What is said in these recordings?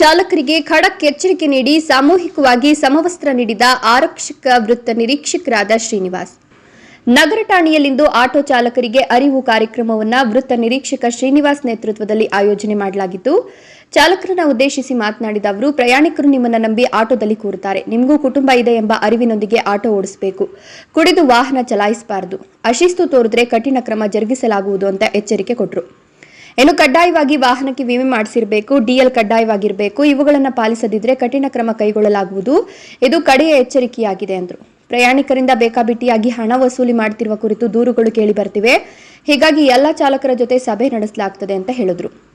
ಚಾಲಕರಿಗೆ ಖಡಕ್ ಎಚ್ಚರಿಕೆ ನೀಡಿ ಸಾಮೂಹಿಕವಾಗಿ ಸಮವಸ್ತ್ರ ನೀಡಿದ ಆರಕ್ಷಕ ವೃತ್ತ ನಿರೀಕ್ಷಕರಾದ ಶ್ರೀನಿವಾಸ್. ನಗರ ಠಾಣೆಯಲ್ಲಿಂದು ಆಟೋ ಚಾಲಕರಿಗೆ ಅರಿವು ಕಾರ್ಯಕ್ರಮವನ್ನು ವೃತ್ತ ನಿರೀಕ್ಷಕ ಶ್ರೀನಿವಾಸ್ ನೇತೃತ್ವದಲ್ಲಿ ಆಯೋಜನೆ ಮಾಡಲಾಗಿತ್ತು. ಚಾಲಕರನ್ನ ಉದ್ದೇಶಿಸಿ ಮಾತನಾಡಿದ ಅವರು, ಪ್ರಯಾಣಿಕರು ನಿಮ್ಮನ್ನ ನಂಬಿ ಆಟೋದಲ್ಲಿ ಕೂರುತ್ತಾರೆ. ನಿಮಗೂ ಕುಟುಂಬ ಇದೆ ಎಂಬ ಅರಿವಿನೊಂದಿಗೆ ಆಟೋ ಓಡಿಸಬೇಕು. ಕುಡಿದು ವಾಹನ ಚಲಾಯಿಸಬಾರದು. ಅಶಿಸ್ತು ತೋರಿದ್ರೆ ಕಠಿಣ ಕ್ರಮ ಜರುಗಿಸಲಾಗುವುದು ಅಂತ ಎಚ್ಚರಿಕೆ ಕೊಟ್ಟರು ಇನ್ನು ಕಡ್ಡಾಯವಾಗಿ ವಾಹನಕ್ಕೆ ವಿಮೆ ಮಾಡಿಸಿರಬೇಕು ಡಿಎಲ್ ಕಡ್ಡಾಯವಾಗಿರಬೇಕು, ಇವುಗಳನ್ನು ಪಾಲಿಸದಿದ್ರೆ ಕಠಿಣ ಕ್ರಮ ಕೈಗೊಳ್ಳಲಾಗುವುದು. ಇದು ಕಡೆಯ ಎಚ್ಚರಿಕೆಯಾಗಿದೆ ಎಂದರು ಪ್ರಯಾಣಿಕರಿಂದ ಬೇಕಾಬಿಟ್ಟಿಯಾಗಿ ಹಣ ವಸೂಲಿ ಮಾಡುತ್ತಿರುವ ಕುರಿತು ದೂರುಗಳು ಕೇಳಿ ಬರ್ತಿವೆ. ಹೀಗಾಗಿ ಎಲ್ಲ ಚಾಲಕರ ಜೊತೆ ಸಭೆ ನಡೆಸಲಾಗುತ್ತದೆ ಅಂತ ಹೇಳಿದ್ರು.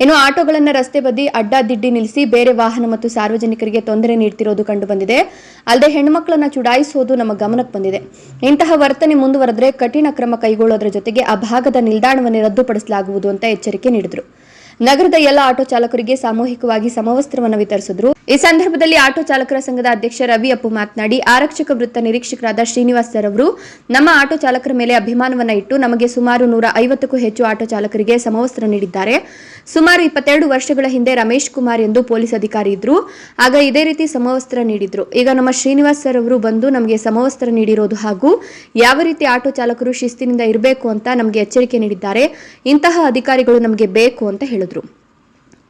ಇನ್ನು ಆಟೋಗಳನ್ನು ರಸ್ತೆ ಬದಿ ಅಡ್ಡಾದಿಡ್ಡಿ ನಿಲ್ಲಿಸಿ ಬೇರೆ ವಾಹನ ಮತ್ತು ಸಾರ್ವಜನಿಕರಿಗೆ ತೊಂದರೆ ನೀಡ್ತಿರೋದು ಕಂಡುಬಂದಿದೆ. ಅಲ್ಲದೆ ಹೆಣ್ಮಕ್ಳನ್ನ ಚುಡಾಯಿಸುವುದು ನಮ್ಮ ಗಮನಕ್ಕೆ ಬಂದಿದೆ. ಇಂತಹ ವರ್ತನೆ ಮುಂದುವರೆದ್ರೆ ಕಠಿಣ ಕ್ರಮ ಕೈಗೊಳ್ಳೋದ್ರ ಜೊತೆಗೆ ಆ ಭಾಗದ ನಿಲ್ದಾಣವನ್ನೇ ರದ್ದುಪಡಿಸಲಾಗುವುದು ಅಂತ ಎಚ್ಚರಿಕೆ ನೀಡಿದರು. ನಗರದ ಎಲ್ಲ ಆಟೋ ಚಾಲಕರಿಗೆ ಸಾಮೂಹಿಕವಾಗಿ ಸಮವಸ್ತ್ರವನ್ನು ವಿತರಿಸಿದ್ರು. ಈ ಸಂದರ್ಭದಲ್ಲಿ ಆಟೋ ಚಾಲಕರ ಸಂಘದ ಅಧ್ಯಕ್ಷ ರವಿ ಅಪ್ಪು ಮಾತನಾಡಿ, ಆರಕ್ಷಕ ವೃತ್ತ ನಿರೀಕ್ಷಕರಾದ ಶ್ರೀನಿವಾಸ್ ಸರ್ ಅವರು, ನಮ್ಮ ಆಟೋ ಚಾಲಕರ ಮೇಲೆ ಅಭಿಮಾನವನ್ನ ಇಟ್ಟು ನಮಗೆ ಸುಮಾರು ನೂರ ಐವತ್ತಕ್ಕೂ ಹೆಚ್ಚು ಆಟೋ ಚಾಲಕರಿಗೆ ಸಮವಸ್ತ್ರ ನೀಡಿದ್ದಾರೆ. ಸುಮಾರು ಇಪ್ಪತ್ತೆರಡು ವರ್ಷಗಳ ಹಿಂದೆ ರಮೇಶ್ ಕುಮಾರ್ ಎಂದು ಪೊಲೀಸ್ ಅಧಿಕಾರಿ ಇದ್ರು. ಆಗ ಇದೇ ರೀತಿ ಸಮವಸ್ತ್ರ ನೀಡಿದ್ರು. ಈಗ ನಮ್ಮ ಶ್ರೀನಿವಾಸ್ ಸರ್ ಅವರು ಬಂದು ನಮಗೆ ಸಮವಸ್ತ್ರ ನೀಡಿರೋದು ಹಾಗೂ ಯಾವ ರೀತಿ ಆಟೋ ಚಾಲಕರು ಶಿಸ್ತಿನಿಂದ ಇರಬೇಕು ಅಂತ ನಮಗೆ ಎಚ್ಚರಿಕೆ ನೀಡಿದ್ದಾರೆ. ಇಂತಹ ಅಧಿಕಾರಿಗಳು ನಮಗೆ ಬೇಕು ಅಂತ ಹೇಳಿದ್ರು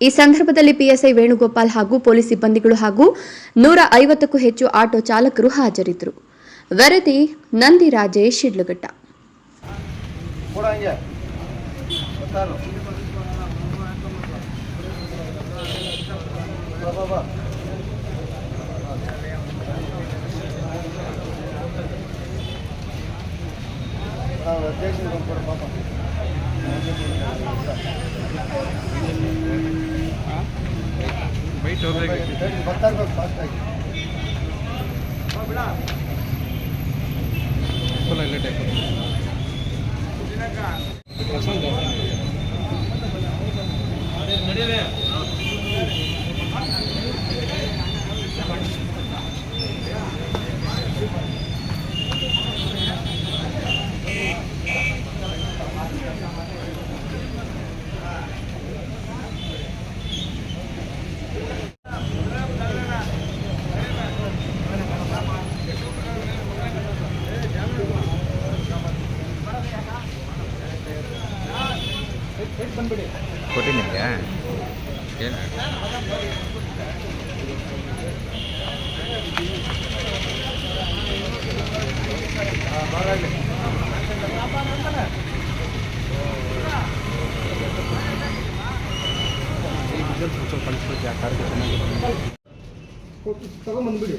ಈ ಸಂದರ್ಭದಲ್ಲಿ ಪಿಎಸ್ಐ ವೇಣುಗೋಪಾಲ್ ಹಾಗೂ ಪೊಲೀಸ್ ಸಿಬ್ಬಂದಿಗಳು ಹಾಗೂ ನೂರ ಐವತ್ತಕ್ಕೂ ಹೆಚ್ಚು ಆಟೋ ಚಾಲಕರು ಹಾಜರಿದ್ದರು. ವರದಿ ನಂದಿ ರಾಜೇಶ್, ಶಿಡ್ಲಘಟ್ಟ. ಕೊಡ ಹಂಗೆ ಗೊತ್ತಾರು ಬಾ ಇಲ್ಲ ಟೈಪ್ ಅಧ್ಯಕ್ಷ ತಗೊಂಬಂದ್ಬಿಡಿ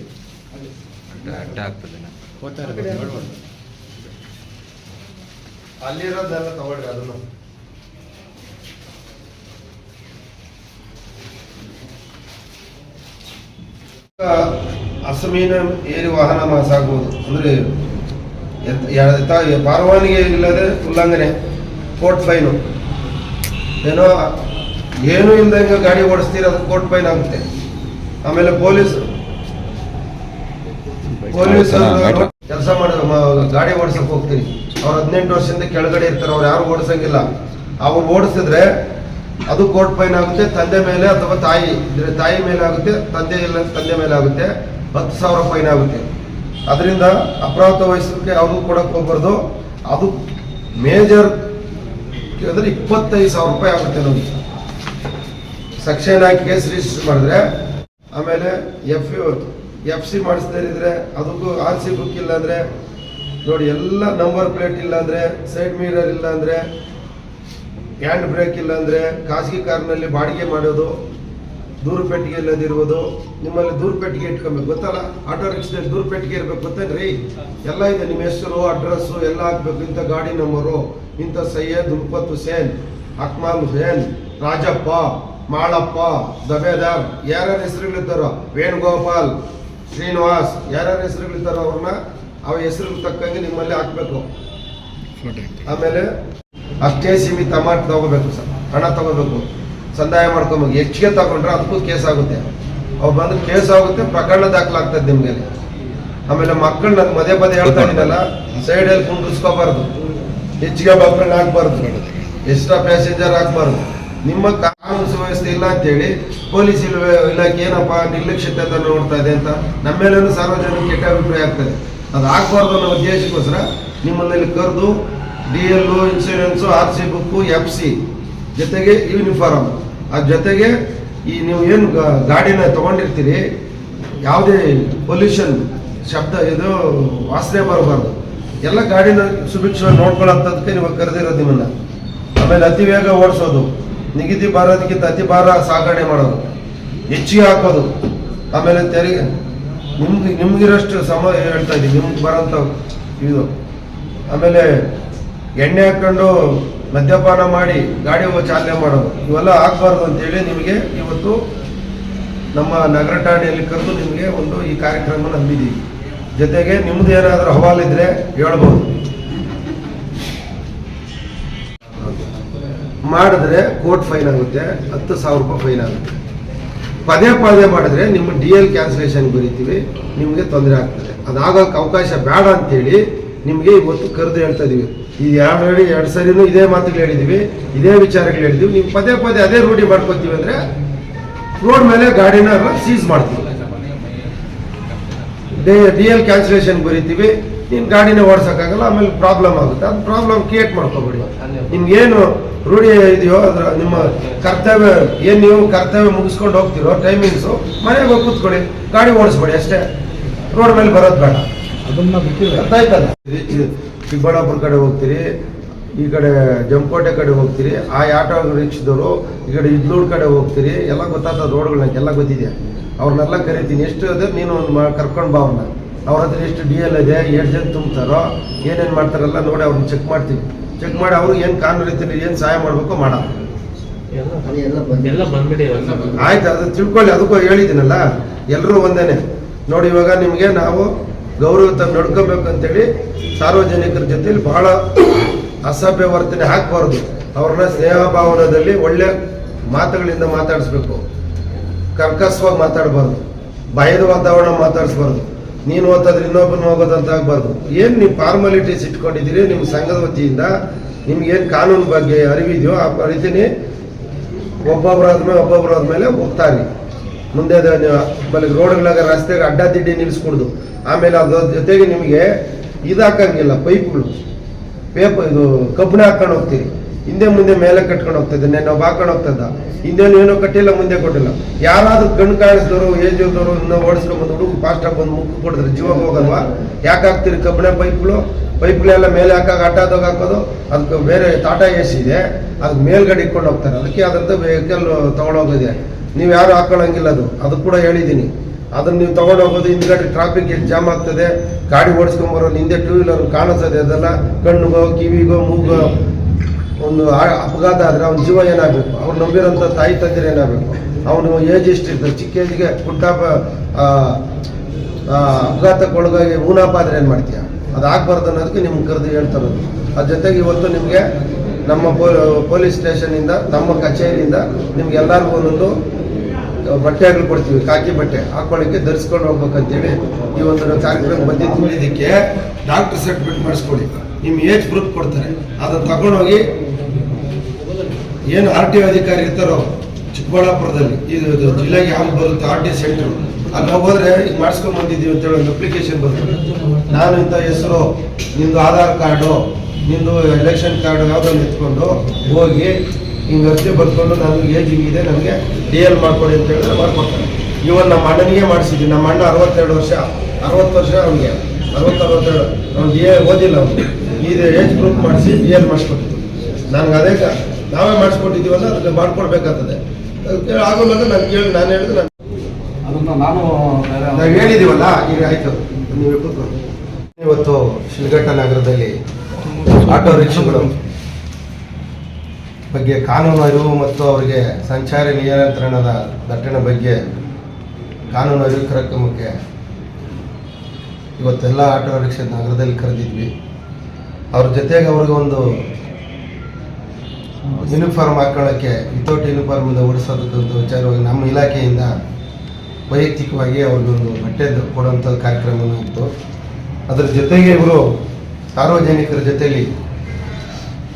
ಅಡ್ಡ ಅಡ್ಡ ಆಗ್ತದೆ ಅಲ್ಲಿರೋದೆಲ್ಲ ತಗೊಳ್ರಿ ಅದನ್ನು. ಅಸಮೀನ ಏರಿ ವಾಹನ ಸಾಗುವುದು ಅಂದ್ರೆ ಪರವಾನಗಿ ಇಲ್ಲದೆ ಉಲ್ಲಂಘನೆ, ಕೋರ್ಟ್ ಫೈನು. ಏನೋ ಏನು ಇಲ್ದಂಗೆ ಗಾಡಿ ಓಡಿಸ್ತೀರ ಅದು ಕೋರ್ಟ್ ಫೈನ್ ಆಗುತ್ತೆ ಆಮೇಲೆ ಪೊಲೀಸ್ ಪೊಲೀಸ್ ಕೆಲಸ ಮಾಡ ಗಾಡಿ ಓಡಿಸಕ್ ಹೋಗ್ತೀನಿ. ಅವ್ರು ಹದಿನೆಂಟು ವರ್ಷದಿಂದ ಕೆಳಗಡೆ ಇರ್ತಾರೆ ಅವ್ರು ಯಾರು ಓಡಿಸಂಗಿಲ್ಲ. ಅವ್ರು ಓಡಿಸಿದ್ರೆ ಅದು ಕೋರ್ಟ್ ಫೈನ್ ಆಗುತ್ತೆ ತಂದೆ ಮೇಲೆ ಅಥವಾ ತಾಯಿ ಇದ್ರೆ ತಾಯಿ ಮೇಲೆ ಆಗುತ್ತೆ ತಂದೆ ಇಲ್ಲ ತಂದೆ ಮೇಲೆ ಆಗುತ್ತೆ ಹತ್ತು ಸಾವಿರ ಫೈನ್ ಆಗುತ್ತೆ. ಅದರಿಂದ ಅಪರಾಧ ವಯಸ್ಸಕ್ಕೆ ಅವ್ರಿಗೂ ಕೊಡಕ್ಕೆ ಹೋಗ್ಬಾರ್ದು. ಅದು ಮೇಜರ್ ಅಂದ್ರೆ ಇಪ್ಪತ್ತೈದು ಸಾವಿರ ರೂಪಾಯಿ ಆಗುತ್ತೆ ನೋಡಿ ಸೆಕ್ಷನ್ ಹಾಕಿ ಕೇಸ್ ರಿಜಿಸ್ಟರ್ ಮಾಡಿದ್ರೆ, ಆಮೇಲೆ ಎಫ್ ಎಫ್ ಸಿ ಮಾಡಿಸ್ದೇ ಇದ್ರೆ ಅದಕ್ಕೂ ಆರ್ ಸಿ ಬುಕ್ ಇಲ್ಲ ನೋಡಿ ಎಲ್ಲ ನಂಬರ್ ಪ್ಲೇಟ್ ಇಲ್ಲ ಸೈಡ್ ಮಿರರ್ ಇಲ್ಲ ಹ್ಯಾಂಡ್ ಬ್ರೇಕ್ ಇಲ್ಲ ಖಾಸಗಿ ಕಾರ್ನಲ್ಲಿ ಬಾಡಿಗೆ ಮಾಡೋದು, ದೂರು ಪೆಟ್ಟಿಗೆ ಇಲ್ಲದಿರ್ಬೋದು ನಿಮ್ಮಲ್ಲಿ ದೂರು ಪೆಟ್ಟಿಗೆ ಇಟ್ಕೊಬೇಕು, ಗೊತ್ತಲ್ಲ? ಆಟೋ ರಿಕ್ಷಾದಲ್ಲಿ ದೂರು ಪೆಟ್ಟಿಗೆ ಇರ್ಬೇಕು, ಗೊತ್ತೇನ್ರಿ? ಎಲ್ಲ ಇದೆ, ನಿಮ್ಮ ಹೆಸರು ಅಡ್ರೆಸ್ಸು ಎಲ್ಲ ಹಾಕ್ಬೇಕು, ಇಂಥ ಗಾಡಿ ನಂಬರು ಇಂಥ ಸೈಯದ್ ಉಲ್ಫತ್ ಹುಸೇನ್ ಅಕ್ಮಾಲ್ ಹುಸೇನ್ ರಾಜಪ್ಪ. ಮಾಳಪ್ಪ ದಬೇದಾರ್ ಯಾರ್ಯಾರ ಹೆಸರುಗಳಿದ್ದಾರೋ, ವೇಣುಗೋಪಾಲ್, ಶ್ರೀನಿವಾಸ್, ಯಾರ್ಯಾರ ಹೆಸರುಗಳಿದ್ದಾರೋ ಅವ್ರನ್ನ ಅವ ಹೆಸರು ತಕ್ಕಂಗೆ ನಿಮ್ಮಲ್ಲಿ ಹಾಕ್ಬೇಕು. ಆಮೇಲೆ ಅಷ್ಟೇ ಸೀಮಿತ ಅಮೌಂಟ್ ತಗೋಬೇಕು ಸರ್, ಹಣ ತಗೋಬೇಕು. ಸಂದಾಯ ಮಾಡ್ಕೊಬೇಕು ಹೆಚ್ಚಿಗೆ ತಗೊಂಡ್ರೆ ಅದಕ್ಕೂ ಕೇಸ್ ಆಗುತ್ತೆ. ಅವ್ರು ಬಂದು ಕೇಸ್ ಆಗುತ್ತೆ, ಪ್ರಕರಣ ದಾಖಲಾಗ್ತದೆ ನಿಮ್ಗೆ. ಆಮೇಲೆ ಮಕ್ಕಳು ನಾನು ಮದೇ ಪದೇ ಹೇಳ್ತಾ ಇದ್ದೀನಲ್ಲ ಸೈಡಲ್ಲಿ ಕುಂಡಿಸ್ಕೋಬಾರ್ದು ಹೆಚ್ಚಿಗೆ ಮಕ್ಕಳನ್ನ ಹಾಕ್ಬಾರ್ದು. ಎಕ್ಸ್ಟ್ರಾ ಪ್ಯಾಸೆಂಜರ್ ಹಾಕ್ಬಾರ್ದು. ನಿಮ್ಮ ಕಾನೂನು ಸುವ್ಯವಸ್ಥೆ ಇಲ್ಲ ಅಂತೇಳಿ ಪೊಲೀಸ್ ಇಲಾಖೆ ಏನಪ್ಪ ನಿರ್ಲಕ್ಷ್ಯತೆ ನೋಡ್ತಾ ಇದೆ ಅಂತ ನಮ್ಮ ಸಾರ್ವಜನಿಕ ಕೆಟ್ಟ ಅಭಿಪ್ರಾಯ ಆಗ್ತದೆ. ಅದು ಆಗ್ಬಾರ್ದು ಅನ್ನೋ ಉದ್ದೇಶಕ್ಕೋಸ್ಕರ ನಿಮ್ಮನ್ನಲ್ಲಿ ಕರೆದು D L insurance R C book F C ಜೊತೆಗೆ ಯೂನಿಫಾರ್ಮ್ ಅದ್ರ ಜೊತೆಗೆ ಈ ನೀವು ಏನು ಗಾಡಿನ ತಗೊಂಡಿರ್ತೀರಿ, ಯಾವುದೇ ಪೊಲ್ಯೂಷನ್ ಶಬ್ದ, ಇದು ವಾಸನೆ ಬರಬಾರ್ದು. ಎಲ್ಲ ಗಾಡಿನ ಸುಭಿಕ್ಷವಾಗಿ ನೋಡ್ಕೊಳ್ಳೋಂಥದ್ದಕ್ಕೆ ನೀವು ಕರೆದಿರೋದು ನಿಮ್ಮನ್ನ. ಆಮೇಲೆ ಅತಿ ವೇಗ ಓಡಿಸೋದು. ನಿಗದಿ ಬಾರೋದಕ್ಕಿಂತ ಅತಿ ಭಾರ ಸಾಗಣೆ ಮಾಡೋದು. ಹೆಚ್ಚಿಗೆ ಹಾಕೋದು. ಆಮೇಲೆ ತೆರಿಗೆ, ನಿಮ್ಗೆ, ನಿಮ್ಗಿರೋಷ್ಟು ಸಮ ಹೇಳ್ತಾ ಇದ್ದೀವಿ ನಿಮ್ಗೆ ಬರೋಂಥ ಇದು. ಆಮೇಲೆ ಎಣ್ಣೆ ಹಾಕ್ಕೊಂಡು ಮದ್ಯಪಾನ ಮಾಡಿ ಗಾಡಿ ಚಾಲನೆ ಮಾಡೋದು. ಇವೆಲ್ಲ ಆಗಬಾರ್ದು ಅಂತೇಳಿ ನಿಮಗೆ ಇವತ್ತು ನಮ್ಮ ನಗರ ಠಾಣೆಯಲ್ಲಿ ಕರೆದು ನಿಮಗೆ ಒಂದು ಈ ಕಾರ್ಯಕ್ರಮ ನಂಬಿದ್ದೀವಿ. ಜೊತೆಗೆ ನಿಮ್ಮದು ಏನಾದರೂ ಹವಾಲಿದ್ರೆ ಹೇಳ್ಬೋದು. ಮಾಡಿದ್ರೆ ಕೋರ್ಟ್ ಫೈನ್ ಆಗುತ್ತೆ, ಹತ್ತು ಸಾವಿರ ರೂಪಾಯಿ ಫೈನ್ ಆಗುತ್ತೆ. ಪದೇ ಪದೇ ಮಾಡಿದ್ರೆ ನಿಮ್ಮ ಡಿ ಎಲ್ ಕ್ಯಾನ್ಸಲೇಷನ್ ಬರೀತೀವಿ, ನಿಮಗೆ ತೊಂದರೆ ಆಗ್ತದೆ. ಅದಾಗೋಕೆ ಅವಕಾಶ ಬೇಡ ಅಂತೇಳಿ ನಿಮಗೆ ಇವತ್ತು ಕರೆದು ಹೇಳ್ತಾ ಇದೀವಿ. ಈ ಎರಡು ಹೇಳಿ ಎರಡು ಸರಿನೂ ಇದೇ ಮಾತುಗಳು ಹೇಳಿದ್ದೀವಿ ಇದೇ ವಿಚಾರಗಳು ಹೇಳಿದ್ದೀವಿ ನೀವು ಪದೇ ಪದೇ ಅದೇ ರೂಢಿ ಮಾಡ್ಕೊತೀವಿ ಅಂದರೆ ರೋಡ್ ಮೇಲೆ ಗಾಡಿನ ಸೀಸ್ ಮಾಡ್ತೀವಿ. ಡಿ ಎಲ್ ಕ್ಯಾನ್ಸಲೇಷನ್ ಬರೀತೀವಿ ನೀನು ಗಾಡಿನ ಓಡಿಸೋಕ್ಕಾಗಲ್ಲ ಆಮೇಲೆ ಪ್ರಾಬ್ಲಮ್ ಆಗುತ್ತೆ. ಅದು ಪ್ರಾಬ್ಲಮ್ ಕ್ರಿಯೇಟ್ ಮಾಡ್ಕೋಬೇಡಿ. ನಿಮ್ಗೇನು ರೂಢಿ ಇದೆಯೋ ಅದ್ರ ನಿಮ್ಮ ಕರ್ತವ್ಯ ಏನು ನೀವು ಕರ್ತವ್ಯ ಮುಗಿಸ್ಕೊಂಡು ಹೋಗ್ತಿರೋ ಟೈಮಿಂಗ್ಸು ಮನೆಗೆ ಹೋಗಿ ಕೂತ್ಕೊಳ್ಳಿ. ಗಾಡಿ ಓಡಿಸ್ಬೇಡಿ ಅಷ್ಟೇ. ರೋಡ್ ಮೇಲೆ ಬರೋದು ಬೇಡ. ಅದನ್ನ ಚಿಕ್ಕಬಳ್ಳಾಪುರ ಕಡೆ ಹೋಗ್ತೀರಿ ಈ ಕಡೆ ಜಂಕೋಟೆ ಕಡೆ ಹೋಗ್ತೀರಿ ಆ ಆಟೋ ರಿಕ್ಷದವರು ಈ ಕಡೆ ಇದ್ಲೂರ್ ಕಡೆ ಹೋಗ್ತೀರಿ ಎಲ್ಲ ಗೊತ್ತಾದ ರೋಡ್ಗಳು ಎಲ್ಲ ಗೊತ್ತಿದೆ. ಅವ್ರನ್ನೆಲ್ಲ ಕರಿತೀನಿ. ಎಷ್ಟು ಅದೇ ನೀನು ಒಂದು ಕರ್ಕೊಂಡು ಬಾ ಅವ್ರನ್ನ ಅವ್ರ ಹತ್ರ ಎಷ್ಟು ಡಿ ಎಲ್ ಇದೆ, ಎಷ್ಟು ಜನ ತುಂಬ್ತಾರೋ, ಏನೇನು ಮಾಡ್ತಾರಲ್ಲ ನೋಡಿ ಅವ್ರನ್ನ ಚೆಕ್ ಮಾಡ್ತೀವಿ ಚೆಕ್ ಮಾಡಿ ಅವ್ರಿಗೆ ಏನು ಕಾನೂನು ರೀತಿಯಲ್ಲಿ ಏನು ಸಹಾಯ ಮಾಡಬೇಕು ಬಂದ್ಬಿಡಿ. ಆಯ್ತು, ಅದು ತಿಳ್ಕೊಳ್ಳಿ, ಅದಕ್ಕೂ ಹೇಳಿದ್ದೀನಲ್ಲ ಎಲ್ಲರೂ ಒಂದೇನೆ. ನೋಡಿ, ಇವಾಗ ನಿಮಗೆ ನಾವು ಗೌರವತ ನಡ್ಕೋಬೇಕು ಅಂತೇಳಿ ಸಾರ್ವಜನಿಕರ ಜೊತೆಲಿ ಬಹಳ ಅಸಭ್ಯ ವರ್ತನೆ ಹಾಕಬಾರ್ದು. ಅವ್ರನ್ನ ಸ್ನೇಹ ಭಾವನದಲ್ಲಿ ಒಳ್ಳೆ ಮಾತುಗಳಿಂದ ಮಾತಾಡಿಸ್ಬೇಕು. ಕರ್ಕಸವಾಗಿ ಮಾತಾಡಬಾರ್ದು. ಭಯದ ವಾತಾವರಣ ಮಾತಾಡಿಸ್ಬಾರ್ದು. ನೀನು ಓದ್ತಾದ್ರೆ ಇನ್ನೊಬ್ಬನ ಹೋಗೋದಂತ ಆಗ್ಬಾರ್ದು. ಏನು ನೀವು ಫಾರ್ಮಾಲಿಟೀಸ್ ಇಟ್ಕೊಂಡಿದ್ದೀರಿ ನಿಮ್ಮ ಸಂಘದ ವತಿಯಿಂದ ನಿಮ್ಗೇನು ಕಾನೂನು ಬಗ್ಗೆ ಅರಿವಿದೆಯೋ ಆ ರೀತಿನೇ ಒಬ್ಬೊಬ್ಬರಾದ್ಮೇಲೆ ಒಬ್ಬೊಬ್ಬರಾದ್ಮೇಲೆ ಹೋಗ್ತಾರೆ. ಮುಂದೆ ಆಮೇಲೆ ರೋಡ್ಗಳಾಗ ರಸ್ತೆಗೆ ಅಡ್ಡ ದಿಡ್ಡಿ ನಿಲ್ಲಿಸ್ಕೊಡ್ದು. ಆಮೇಲೆ ಅದ್ರ ಜೊತೆಗೆ ನಿಮಗೆ ಇದಾಕಂಗಿಲ್ಲ ಪೈಪ್ಗಳು. ಪೇಪರ್ ಇದು ಕಬ್ಬಿಣ ಹಾಕೊಂಡು ಹೋಗ್ತೀರಿ. ಹಿಂದೆ ಮುಂದೆ ಮೇಲೆ ಕಟ್ಕೊಂಡು ಹೋಗ್ತದೆ ನೆನ್ನೆ ಒಬ್ಬ ಹಾಕೊಂಡು ಹೋಗ್ತದ ಹಿಂದೆ ಏನೋ ಕಟ್ಟಿಲ್ಲ, ಮುಂದೆ ಕೊಟ್ಟಿಲ್ಲ. ಯಾರಾದ್ರೂ ಕಾಣಿಸಿದವರು ಏಜ್ ಇದ್ದವರು ಇನ್ನೂ ಓಡಿಸ್ಕೊಂಡು ಬಂದು ಹುಡುಗ ಫಾಸ್ಟಾಗಿ ಬಂದು ಮುಕ್ಕು ಕೊಡಿದ್ರೆ ಜೀವ ಹೋಗಲ್ವಾ? ಯಾಕೆ ಹಾಕ್ತೀರಿ? ಕಬ್ಬಿಣ ಪೈಪ್ಗಳು ಪೈಪ್ಗಳೆಲ್ಲ ಮೇಲೆ ಹಾಕಾಗ ಆಟಾದಾಗ ಹಾಕೋದು? ಅದಕ್ಕೆ ಬೇರೆ ಟಾಟಾ ಎಸ್ ಇದೆ. ಅದಕ್ಕೆ ಮೇಲ್ಗಡೆ ಇಟ್ಕೊಂಡು ಹೋಗ್ತಾರೆ. ಅದಕ್ಕೆ ಅದರದ್ದು ವೆಹಿಕಲ್ ತಗೊಂಡೋಗಿದೆ ನೀವು ಯಾರು ಹಾಕೊಳ್ಳಂಗಿಲ್ಲ ಅದು. ಅದು ಕೂಡ ಹೇಳಿದ್ದೀನಿ. ಅದನ್ನು ನೀವು ತಗೊಂಡು ಹೋಗೋದು, ಹಿಂದ್ಗಡೆ ಟ್ರಾಫಿಕ್ ಜಾಮ್ ಆಗ್ತದೆ, ಗಾಡಿ ಓಡಿಸ್ಕೊಂಬರೋದು ಹಿಂದೆ ಟೂ ವೀಲರ್ ಕಾಣಿಸ್ತದೆ ಅದೆಲ್ಲ. ಕಣ್ಣಿಗೋ, ಕಿವಿಗೋ, ಮೂಗೋ ಒಂದು ಅಪಘಾತ ಆದರೆ ಅವ್ನ ಜೀವ ಏನಾಗಬೇಕು? ಅವ್ರು ನಂಬಿರೋಂಥ ತಾಯಿ ತಂದಿರು ಏನಾಗಬೇಕು? ಅವನು ಏಜ್ ಎಷ್ಟಿರ್ತದೆ ಚಿಕ್ಕ ಏಜ್ಗೆ ಪುಟ್ಟಾಪ ಅಪಘಾತಕ್ಕೊಳಗಾಗಿ ಊನಾಪ ಆದರೆ ಏನು ಮಾಡ್ತೀಯ? ಅದು ಆಗ್ಬಾರ್ದು ಅನ್ನೋದಕ್ಕೆ ನಿಮ್ಗೆ ಕರೆದು ಹೇಳ್ತಾ ಇರೋದು. ಅದ್ರ ಜೊತೆಗೆ ಇವತ್ತು ನಿಮಗೆ ನಮ್ಮ ಪೊಲೀಸ್ ಸ್ಟೇಷನಿಂದ ನಮ್ಮ ಕಚೇರಿಯಿಂದ ನಿಮ್ಗೆ ಎಲ್ಲರಿಗೂ ಒಂದೊಂದು ಬಟ್ಟೆಗಳು ಕೊಡ್ತೀವಿ. ಕಾಕಿ ಬಟ್ಟೆ ಹಾಕೊಳ್ಳಿಕ್ಕೆ ಧರಿಸ್ಕೊಂಡು ಹೋಗ್ಬೇಕಂತೇಳಿ ಈ ಒಂದು ಕಾರ್ಯಕ್ರಮ ಬಂದಿದ್ದು ಇದಕ್ಕೆ ಡಾಕ್ಟರ್ ಸರ್ಟಿಫಿಕೇಟ್ ಮಾಡಿಸ್ಕೊಳ್ಳಿ ನಿಮ್ಮ ಏಜ್ ಪ್ರೂಫ್ ಕೊಡ್ತಾರೆ. ಅದನ್ನು ತಗೊಂಡೋಗಿ ಏನು ಆರ್ ಟಿ ಅಧಿಕಾರಿ ಇರ್ತಾರೋ ಚಿಕ್ಕಬಳ್ಳಾಪುರದಲ್ಲಿ, ಇದು ಜಿಲ್ಲೆಗೆ ಯಾವ್ದು ಬರುತ್ತೆ ಆರ್ ಟಿ ಸೆಂಟ್ರು ಅಲ್ಲಿ ಹೋದ್ರೆ ಈಗ ಮಾಡಿಸ್ಕೊಂಡ್ ಬಂದಿದ್ದೀವಿ ಅಂತೇಳಿ ಒಂದು ಅಪ್ಲಿಕೇಶನ್ ಬರ್ತದೆ ನಾನು ಇಂಥ ಹೆಸರು, ನಿಂದು ಆಧಾರ್ ಕಾರ್ಡು, ನಿಂದು ಎಲೆಕ್ಷನ್ ಕಾರ್ಡು ಯಾವುದನ್ನು ಎತ್ಕೊಂಡು ಹೋಗಿ ಹಿಂಗೆ ಅರ್ಜಿ ಬರ್ಕೊಂಡು ನನಗೆ ಏಜ್ ಹಿಂಗಿದೆ ನನಗೆ ಡಿ ಎಲ್ ಮಾಡ್ಕೊಡಿ ಅಂತ ಹೇಳಿದ್ರೆ ಮಾಡ್ಕೊಡ್ತಾರೆ. ಇವನ್ ನಮ್ಮ ಅಣ್ಣನಿಗೆ ಮಾಡಿಸಿದ್ವಿ. ನಮ್ಮ ಅಣ್ಣ ಅರವತ್ತೆರಡು ವರ್ಷ, ಅರವತ್ತು ವರ್ಷ ಅವನಿಗೆ. ಅರವತ್ತು, ಅರವತ್ತೆರಡು ಎ ಓದಿಲ್ಲ ಅವನು. ಇದು ಏಜ್ ಗ್ರೂಪ್ ಮಾಡಿಸಿ ಡಿ ಎಲ್ ಮಾಡಿಸ್ಕೊಟ್ಟಿದ್ದು ನನಗೆ ಅದೇ ನಾವೇ ಮಾಡಿಸ್ಕೊಟ್ಟಿದ್ದೀವಲ್ಲ ಅದಕ್ಕೆ ಮಾಡ್ಕೊಡ್ಬೇಕಾಗ್ತದೆ. ಅದಕ್ಕೆ ಆಗೋಲ್ಲ ಅಂದ್ರೆ ನಾನು ಕೇಳಿ ನಾನು ಹೇಳಿದ್ರೆ ನಾನು ಅದನ್ನ ನಾನು ನಾವು ಹೇಳಿದೀವಲ್ಲ ಈಗ ಆಯ್ತು. ನೀವು. ಇವತ್ತು ಶಿಲ್ಘಟ್ಟ ನಗರದಲ್ಲಿ ಆಟೋ ರಿಕ್ಷಾಗಳು ಬಗ್ಗೆ ಕಾನೂನು ಅರಿವು ಮತ್ತು ಅವರಿಗೆ ಸಂಚಾರ ನಿಯಂತ್ರಣದ ದಟ್ಟಣೆ ಬಗ್ಗೆ ಕಾನೂನು ಅರಿವು ಕಾರ್ಯಕ್ರಮಕ್ಕೆ ಇವತ್ತೆಲ್ಲ ಆಟೋ ರಿಕ್ಷಾ ನಗರದಲ್ಲಿ ಕರೆದಿದ್ವಿ. ಅವ್ರ ಜೊತೆಗೆ ಅವ್ರಿಗೆ ಒಂದು ಯೂನಿಫಾರ್ಮ್ ಹಾಕೊಳ್ಳೋಕ್ಕೆ ವಿತೌಟ್ ಯೂನಿಫಾರ್ಮಿಂದ ಓಡಿಸೋದಕ್ಕಂತ ವಿಚಾರವಾಗಿ ನಮ್ಮ ಇಲಾಖೆಯಿಂದ ವೈಯಕ್ತಿಕವಾಗಿ ಅವ್ರಿಗೊಂದು ಬಟ್ಟೆ ಕೊಡುವಂಥ ಕಾರ್ಯಕ್ರಮವೂ ಇತ್ತು. ಅದರ ಜೊತೆಗೆ ಇವರು ಸಾರ್ವಜನಿಕರ ಜೊತೆಯಲ್ಲಿ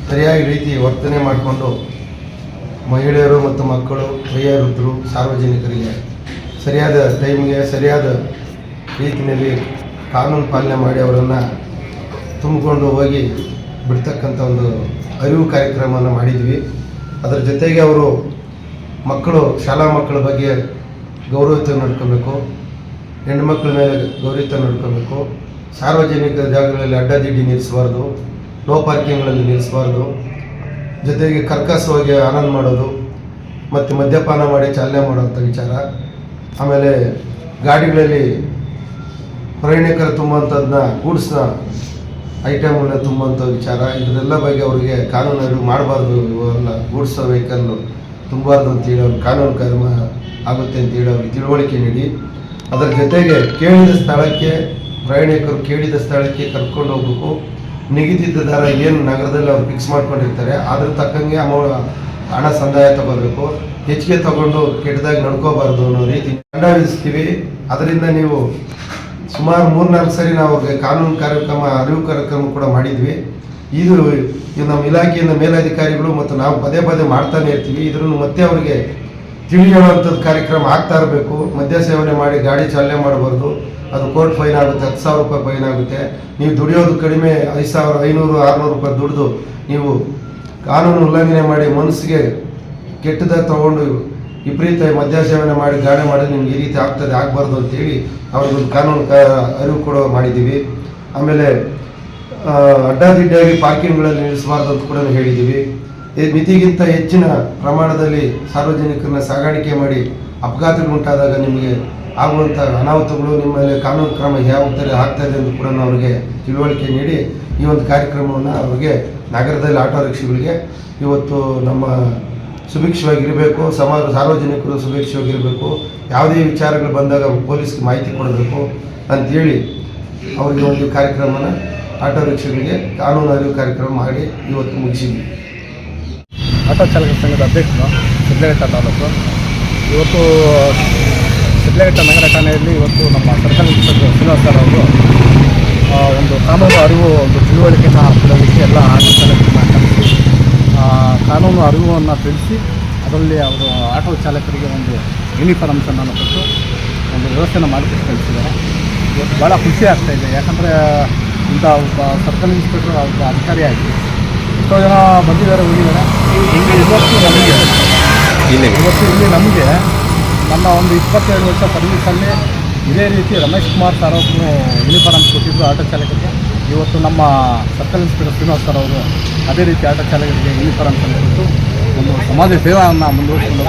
ಸರಿಯಾಗಿ ರೀತಿ ವರ್ತನೆ ಮಾಡಿಕೊಂಡು ಮಹಿಳೆಯರು ಮತ್ತು ಮಕ್ಕಳು, ವಯೋವೃದ್ಧರು, ಸಾರ್ವಜನಿಕರಿಗೆ ಸರಿಯಾದ ಟೈಮ್ಗೆ ಸರಿಯಾದ ರೀತಿಯಲ್ಲಿ ಕಾನೂನು ಪಾಲನೆ ಮಾಡಿ ಅವರನ್ನು ತುಂಬಿಕೊಂಡು ಹೋಗಿ ಬಿಡ್ತಕ್ಕಂಥ ಒಂದು ಅರಿವು ಕಾರ್ಯಕ್ರಮವನ್ನು ಮಾಡಿದ್ವಿ. ಅದರ ಜೊತೆಗೆ ಅವರು ಮಕ್ಕಳು, ಶಾಲಾ ಮಕ್ಕಳ ಬಗ್ಗೆ ಗೌರವತೆ ಹೆಣ್ಣು ಮಕ್ಕಳ ಮೇಲೆ ಗೌರವತೆ ನೋಡ್ಕೋಬೇಕು, ಸಾರ್ವಜನಿಕ ಜಾಗಗಳಲ್ಲಿ ಅಡ್ಡದಿಡ್ಡಿ ನಿಲ್ಲಿಸಬಾರ್ದು, ನೋ ಪಾರ್ಕಿಂಗ್ಗಳಲ್ಲಿ ನಿಲ್ಲಿಸಬಾರ್ದು, ಜೊತೆಗೆ ಕರ್ಕಸವಾಗಿ ಆನಂದ ಮಾಡೋದು, ಮತ್ತು ಮದ್ಯಪಾನ ಮಾಡಿ ಚಾಲನೆ ಮಾಡುವಂಥ ವಿಚಾರ. ಆಮೇಲೆ ಗಾಡಿಗಳಲ್ಲಿ ಪ್ರಯಾಣಿಕರು ತುಂಬುವಂಥದ್ದನ್ನ ಗೂಡ್ಸ್ನ ಐಟಮ್ಗಳನ್ನ ತುಂಬುವಂಥ ವಿಚಾರ. ಇದರೆಲ್ಲ ಬಗ್ಗೆ ಅವರಿಗೆ ಕಾನೂನು ಅರಿವು ಮಾಡಬಾರ್ದು ಇವೆಲ್ಲ. ಗೂಡ್ಸ್ ವೆಹಿಕಲ್ ತುಂಬಾರ್ದು ಅಂತೇಳಿ ಅವ್ರಿಗೆ ಕಾನೂನು ಕರ್ಮ ಆಗುತ್ತೆ ಅಂತೇಳಿ ಅವ್ರಿಗೆ ತಿಳುವಳಿಕೆ ನೀಡಿ. ಅದರ ಜೊತೆಗೆ ಕೇಳಿದ ಸ್ಥಳಕ್ಕೆ ಪ್ರಯಾಣಿಕರು ಕೇಳಿದ ಸ್ಥಳಕ್ಕೆ ಕರ್ಕೊಂಡು ಹೋಗ್ಬೇಕು. ನಿಗದಿತ ದರ ಏನು ನಗರದಲ್ಲಿ ಅವ್ರು ಫಿಕ್ಸ್ ಮಾಡ್ಕೊಂಡಿರ್ತಾರೆ. ಅದ್ರ ತಕ್ಕಂಗೆ ಅಮೌ ಹಣ ಸಂದಾಯ ತಗೋಬೇಕು. ಹೆಚ್ಚಿಗೆ ತಗೊಂಡು ಕೆಟ್ಟದಾಗಿ ನಡ್ಕೋಬಾರ್ದು ಅನ್ನೋ ರೀತಿ. ವಿಧಿಸ್ತೀವಿ. ಅದರಿಂದ ನೀವು ಸುಮಾರು ಮೂರ್ನಾಲ್ಕು ಸರಿ ನಾವು ಕಾನೂನು ಕಾರ್ಯಕ್ರಮ, ಅರಿವು ಕಾರ್ಯಕ್ರಮ ಕೂಡ ಮಾಡಿದ್ವಿ. ಇದು ನಮ್ಮ ಇಲಾಖೆಯಿಂದ ಮೇಲಧಿಕಾರಿಗಳು ಮತ್ತು ನಾವು ಪದೇ ಪದೇ ಮಾಡ್ತಾನೆ ಇರ್ತೀವಿ. ಇದನ್ನು ಮತ್ತೆ ಅವರಿಗೆ ತಿಳಿ ಕಾರ್ಯಕ್ರಮ ಆಗ್ತಾ ಇರಬೇಕು. ಮದ್ಯ ಸೇವನೆ ಮಾಡಿ ಗಾಡಿ ಚಾಲನೆ ಮಾಡಬಾರ್ದು. ಅದು ಕೋರ್ಟ್ ಫೈನ್ ಆಗುತ್ತೆ, ಹತ್ತು ಸಾವಿರ ರೂಪಾಯಿ ಫೈನ್ ಆಗುತ್ತೆ. ನೀವು ದುಡಿಯೋದು ಕಡಿಮೆ ಐದು ಸಾವಿರ, ಐನೂರು, ಆರುನೂರು ರೂಪಾಯಿ ದುಡಿದು ನೀವು ಕಾನೂನು ಉಲ್ಲಂಘನೆ ಮಾಡಿ ಮನಸ್ಸಿಗೆ ಕೆಟ್ಟದಾಗ ತಗೊಂಡು ವಿಪರೀತ ಮದ್ಯ ಸೇವನೆ ಮಾಡಿ ಗಾಡಿ ಮಾಡಿ ನಿಮ್ಗೆ ಈ ರೀತಿ ಆಗ್ತದೆ, ಆಗಬಾರ್ದು ಅಂತೇಳಿ ಅವ್ರಿಗೊಂದು ಕಾನೂನು ಅರಿವು ಕೂಡ ಮಾಡಿದ್ದೀವಿ. ಆಮೇಲೆ ಅಡ್ಡಾದಿಡ್ಡಿಯಾಗಿ ಪಾರ್ಕಿಂಗ್ಗಳಲ್ಲಿ ನಿಲ್ಲಿಸಬಾರ್ದು ಅಂತ ಕೂಡ ಹೇಳಿದ್ದೀವಿ. ಮಿತಿಗಿಂತ ಹೆಚ್ಚಿನ ಪ್ರಮಾಣದಲ್ಲಿ ಸಾರ್ವಜನಿಕರನ್ನ ಸಾಗಾಣಿಕೆ ಮಾಡಿ ಅಪಘಾತಗಳುಂಟಾದಾಗ ನಿಮಗೆ ಆಗುವಂಥ ಅನಾಹುತಗಳು ನಿಮ್ಮ ಮೇಲೆ ಕಾನೂನು ಕ್ರಮ ಯಾವ ಥರ ಇದೆ ಅಂತ ಕೂಡ ಅವರಿಗೆ ತಿಳುವಳಿಕೆ ನೀಡಿ ಈ ಒಂದು ಕಾರ್ಯಕ್ರಮವನ್ನು ಅವರಿಗೆ ನಗರದಲ್ಲಿ ಆಟೋ ರಿಕ್ಷಾಗಳಿಗೆ ಇವತ್ತು ನಮ್ಮ ಸುಭಿಕ್ಷವಾಗಿರಬೇಕು ಸಮಾಜ ಸಾರ್ವಜನಿಕರು ಸುಭಿಕ್ಷವಾಗಿರಬೇಕು, ಯಾವುದೇ ವಿಚಾರಗಳು ಬಂದಾಗ ಪೊಲೀಸ್ಗೆ ಮಾಹಿತಿ ಕೊಡಬೇಕು ಅಂತೇಳಿ ಅವರಿಗೆ ಒಂದು ಕಾರ್ಯಕ್ರಮನ ಆಟೋ ರಿಕ್ಷಾಗಳಿಗೆ ಕಾನೂನು ಅರಿವು ಕಾರ್ಯಕ್ರಮ ಮಾಡಿ ಇವತ್ತು ಮುಗಿಸಿದ್ವಿ. ಆಟೋ ಚಾಲಕ ಸಂಘದ ಅಧ್ಯಕ್ಷರು ಸಿದ್ಲಘಟ್ಟ ತಾಲೂಕು. ಇವತ್ತು ಸಿದ್ಲಘಟ್ಟ ನಗರ ಠಾಣೆಯಲ್ಲಿ ಇವತ್ತು ನಮ್ಮ ಸರ್ಕಾರಿ ಶ್ರೀನಿವಾಸ್ ಅವರು ಒಂದು ಕಾನೂನು ಅರಿವು, ಒಂದು ತಿಳುವಳಿಕೆಯನ್ನು ಕೊಡೋದಕ್ಕೆ ಎಲ್ಲ ಆಟೋ ಚಾಲಕರನ್ನ ಕಾನೂನು ಅರಿವನ್ನು ತಿಳಿಸಿ ಅದರಲ್ಲಿ ಅವರು ಆಟೋ ಚಾಲಕರಿಗೆ ಒಂದು ಯೂನಿಫಾರ್ಮ್ಸನ್ನು ಕೊಟ್ಟು ಒಂದು ವ್ಯವಸ್ಥೆನ ಮಾಡಿಕೊಟ್ಟು ಕಳಿಸಿದ್ದಾರೆ. ಇವತ್ತು ಭಾಳ ಖುಷಿ ಆಗ್ತಾಯಿದೆ ಯಾಕಂದರೆ ಇಂಥ ಒಬ್ಬ ಸರ್ಕಲ್ ಇನ್ಸ್ಪೆಕ್ಟರ್ ಒಬ್ಬ ಅಧಿಕಾರಿಯಾಗಿ ಎಷ್ಟೋ ಜನ ಬಂದಿದ್ದಾರೆ ಹೋಗಿದ್ದಾರೆ. ಇಲ್ಲಿ ಇವತ್ತು ನಮಗೆ ಇಲ್ಲಿ. ಇವತ್ತು ಇಲ್ಲಿ ನಮಗೆ ನನ್ನ ಒಂದು ಇಪ್ಪತ್ತೆರಡು ವರ್ಷ ಸರ್ವಿಸಲ್ಲಿ ಇದೇ ರೀತಿ ರಮೇಶ್ ಕುಮಾರ್ ಸರ್ ಅವರು ಯೂನಿಫಾರ್ಮ್ ಕೊಟ್ಟಿದ್ದು ಆಟೋ ಚಾಲಕರಿಗೆ. ಇವತ್ತು ನಮ್ಮ ಸರ್ಕಲ್ ಇನ್ಸ್ಪೆಕ್ಟರ್ ಶ್ರೀನಿವಾಸ್ ಸರ್ ಅವರು ಅದೇ ರೀತಿ ಆಟೋ ಚಾಲಕರಿಗೆ ಯೂನಿಫಾರ್ಮ್ ಕೊಟ್ಟು ಒಂದು ಸಮಾಜ ಸೇವೆಯನ್ನು ಮುಂದುವರಿಸಿಕೊಂಡು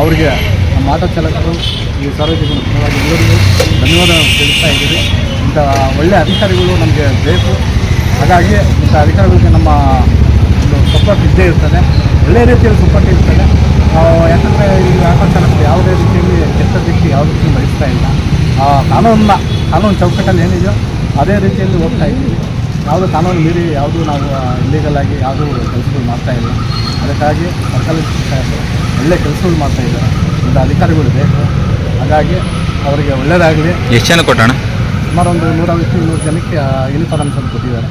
ಅವರಿಗೆ ನಮ್ಮ ಆಟೋ ಚಾಲಕರು, ಈ ಸಾರ್ವಜನಿಕರು ಪರವಾಗಿ ಎಲ್ಲರಿಗೂ ಧನ್ಯವಾದ ತಿಳಿಸ್ತಾ ಇದ್ದೀವಿ ಇಂಥ ಒಳ್ಳೆಯ ಅಧಿಕಾರಿಗಳು ನಮಗೆ ಬೇಕು. ಹಾಗಾಗಿ ಇಂಥ ಅಧಿಕಾರಿಗಳಿಗೆ ನಮ್ಮ ಒಂದು ಸಪೋರ್ಟ್ ಇದ್ದೇ ಇರ್ತದೆ. ಒಳ್ಳೆಯ ರೀತಿಯಲ್ಲಿ ಸಪೋರ್ಟ್ ಇರ್ತದೆ. ಯಾಕಂದರೆ ಈ ಆಟೋ ಚಾಲಕರು ಯಾವುದೇ ರೀತಿಯಲ್ಲಿ ಕೆಟ್ಟ ದೃಷ್ಟಿ ಯಾವ ರೀತಿ ಬಯಸ್ತಾ ಇಲ್ಲ. ಕಾನೂನನ್ನ, ಕಾನೂನು ಚೌಕಟ್ಟಲ್ಲಿ ಏನಿದೆಯೋ ಅದೇ ರೀತಿಯಲ್ಲಿ ಹೋಗ್ತಾ ಇದ್ದೀವಿ. ಯಾವುದೂ ಕಾನೂನು ಮೀರಿ ಯಾವುದೂ ನಾವು ಇಲ್ಲೀಗಲ್ ಆಗಿ ಯಾವುದೂ ಕೆಲಸಗಳು ಮಾಡ್ತಾ ಇಲ್ಲ. ಅದಕ್ಕಾಗಿ ಸರ್ಕಾರಿ ಒಳ್ಳೆಯ ಕೆಲಸಗಳು ಮಾಡ್ತಾ ಇದ್ದಾರೆ. ಒಂದು ಅಧಿಕಾರಿಗಳು ಬೇಕು. ಹಾಗಾಗಿ ಅವರಿಗೆ ಒಳ್ಳೆಯದಾಗಲಿ. ಎಷ್ಟು ಜನ ಕೊಟ್ಟಣ? ಸುಮಾರು ಒಂದು ನೂರೈವತ್ತು ಇನ್ನೂರು ಜನಕ್ಕೆ ಯೂನಿಫಾರ್ಮ್ಸ್ ಅಂತ ಕೊಟ್ಟಿದ್ದಾರೆ.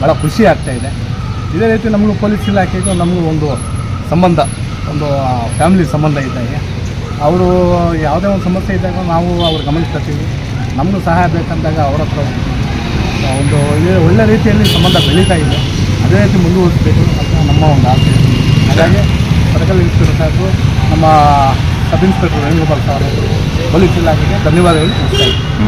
ಭಾಳ ಖುಷಿ ಆಗ್ತಾ ಇದೆ. ಇದೇ ರೀತಿ ನಮಗೂ ಪೊಲೀಸ್ ಇಲಾಖೆಗೂ ನಮಗೂ ಒಂದು ಸಂಬಂಧ ಒಂದು ಫ್ಯಾಮಿಲಿ ಸಂಬಂಧ ಇದ್ದಾಗೆ. ಅವರು ಯಾವುದೇ ಒಂದು ಸಮಸ್ಯೆ ಇದ್ದಾಗ ನಾವು ಅವ್ರು ಗಮನಕ್ಕೆ ತರ್ತೀವಿ. ನಮಗೂ ಸಹಾಯ ಬೇಕಂದಾಗ ಅವರ ಹತ್ರ ಹೋಗ್ತೀವಿ. ಒಂದು ಒಳ್ಳೆ- ರೀತಿಯಲ್ಲಿ ಸಂಬಂಧ ಬೆಳೀತಾ ಇದೆ. ಅದೇ ರೀತಿ ಮುಂದುವರಿಸಬೇಕು ಅಂತ ನಮ್ಮ ಒಂದು ಆಸೆ. ಹಾಗಾಗಿ ಸರ್ಕಲ್ ಇನ್ಸ್ಪೆಕ್ಟರ್ ನಮ್ಮ sub inspector Venugopal sir police ಇಲಾಖೆಗೆ ಧನ್ಯವಾದಗಳು. ತಿಳಿಸ್ತಾ